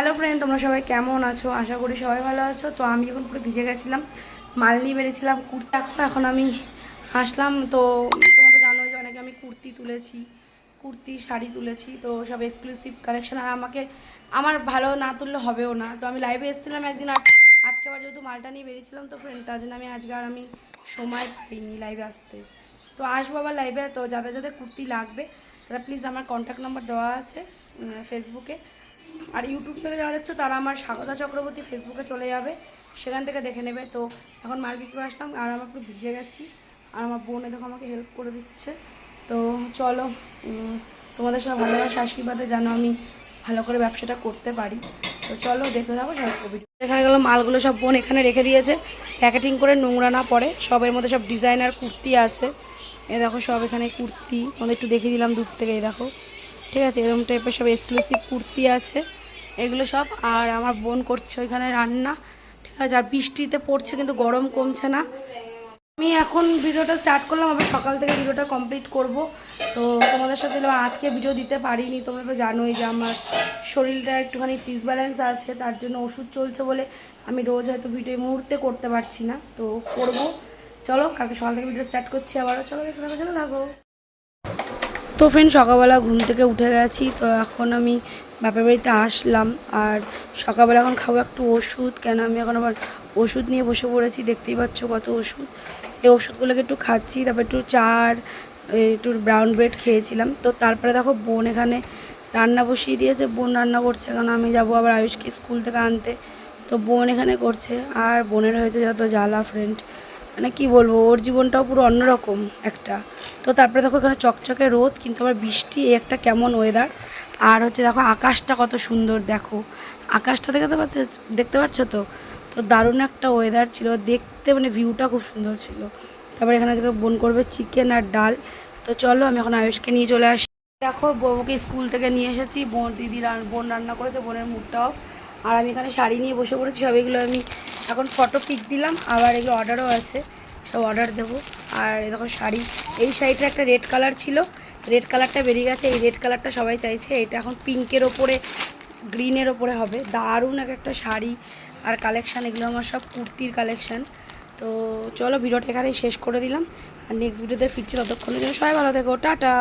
Hello friend তোমরা সবাই কেমন আছো? আশা করি সবাই ভালো আছো। তো আমি এখন পুরো ভিজে গেছিলাম মাল নিয়ে বেরিয়েছিলাম, কুর্তি দেখো এখন আমি আসলাম তো তোমরা তো যে অনেকে আমি কুর্তি তুলেছি, কুর্তি, শাড়ি তুলেছি, তো সব এক্সক্লুসিভ কালেকশন আর আমাকে আমার ভালো না তুললে হবেও না। তো আমি লাইভে এসেছিলাম একদিন আর আজকে আবার যেহেতু মালটা নিয়ে বেরিয়েছিলাম তো ফ্রেন্ড তার জন্য আমি আজকে আর আমি সময় পাইনি লাইভে আসতে। তো আসব আবার লাইভে তো যাদের যাদের কুর্তি লাগবে, তারা প্লিজ আমার কন্ট্যাক্ট নাম্বার দেওয়া আছে ফেসবুকে আর ইউটিউব থেকে যারা দেখছ, তারা আমার স্বাগতা চক্রবর্তী ফেসবুকে চলে যাবে। সেখান থেকে দেখে নেবে। তো এখন মাল বিক্রি করে আসলাম? আর আমার পুরো ভিজে গেছি। আর আমার বোন দেখো আমাকে হেল্প করে দিচ্ছে। তো চলো তোমাদের সব ভালোবাসা, আশীর্বাদে যেন আমি ভালো করে ব্যবসাটা করতে পারি। তো চলো, দেখতে থাকো সব এখানে গেলো মালগুলো সব বোন এখানে রেখে দিয়েছে। প্যাকেটিং করে নোংরা না পড়ে। সবের মধ্যে সব ডিজাইনার কুর্তি আছে। এ দেখো সব এখানে কুর্তি। তোমাদের একটু দেখিয়ে দিলাম দূর থেকে এই দেখো। ঠিক আছে, এরকম টাইপের সব এক্সক্লুসিভ কুর্তি আছে, এগুলো সব। আর আমার বোন করছে ওইখানে রান্না, ঠিক আছে, আর বৃষ্টিতে পড়ছে কিন্তু গরম কমছে না। আমি এখন ভিডিওটা স্টার্ট করলাম, আবার সকাল থেকে ভিডিওটা কমপ্লিট করব। তো তোমাদের সাথে আজকে ভিডিও দিতে পারিনি, তোমরা তো জানোই যে আমার শরীরটা একটুখানি ডিসব্যালেন্স আছে, তার জন্য ওষুধ চলছে বলে আমি রোজ হয়তো ভিডিও মুহূর্তে করতে পারছি না, তো করব। চলো, কালকে সকাল থেকে ভিডিও স্টার্ট করছি আবারও। চলো থাকো চলো থাকো তো ফ্রেন্ড সকালবেলা ঘুম থেকে উঠে গেছি, তো এখন আমি বাপের বাড়িতে আসলাম। আর সকালবেলা এখন খাব একটু ওষুধ, কেন আমি এখন আবার ওষুধ নিয়ে বসে পড়েছি, দেখতেই পাচ্ছ কত ওষুধ। এই ওষুধগুলোকে একটু খাচ্ছি, তারপর একটু চার একটু ব্রাউন ব্রেড খেয়েছিলাম। তো তারপরে দেখো বোন এখানে রান্না বসিয়ে দিয়েছে, বোন রান্না করছে কারণ আমি যাব আবার আয়ুষকে স্কুল থেকে আনতে। তো বোন এখানে করছে, আর বোনের হয়েছে যত জ্বালা ফ্রেন্ড মানে কি বলব, ওর জীবনটাও পুরো অন্যরকম একটা। তো তারপরে দেখো এখানে চকচকে রোদ, কিন্তু আবার বৃষ্টি একটা কেমন ওয়েদার আর হচ্ছে দেখো আকাশটা কত সুন্দর, দেখো। আকাশটা দেখতে পাচ্ছ দেখতে পাচ্ছ তো? তো দারুণ একটা ওয়েদার ছিল, দেখতে মানে ভিউটা খুব সুন্দর ছিল। তারপরে এখানে থেকে বোন করবে চিকেন আর ডাল। তো চলো, আমি এখন আয়ুষকে নিয়ে চলে আসি। দেখো, বউকে স্কুল থেকে নিয়ে এসেছি, বোন, দিদি বোন রান্না করেছে, বোনের মুডটা অফ আর আমি এখানে শাড়ি নিয়ে বসে পড়েছি, সব এগুলো আমি এখন ফটো পিক দিলাম, আবার এগুলো অর্ডারও আছে, সব অর্ডার দেবো। আর দেখো শাড়ি, এই শাড়িটা একটা রেড কালার ছিল রেড কালারটা বেরিয়ে গেছে, এই রেড কালারটা সবাই চাইছে, এটা এখন পিঙ্কের ওপরে গ্রিনের ওপরে হবে। দারুণ এক একটা শাড়ি আর কালেকশান এগুলো আমার সব কুর্তির কালেকশান তো চলো ভিডিওটা এখানেই শেষ করে দিলাম। আর নেক্সট ভিডিওতে ফিরছি ততক্ষণের জন্য। সবাই ভালো থেকো, টাটা!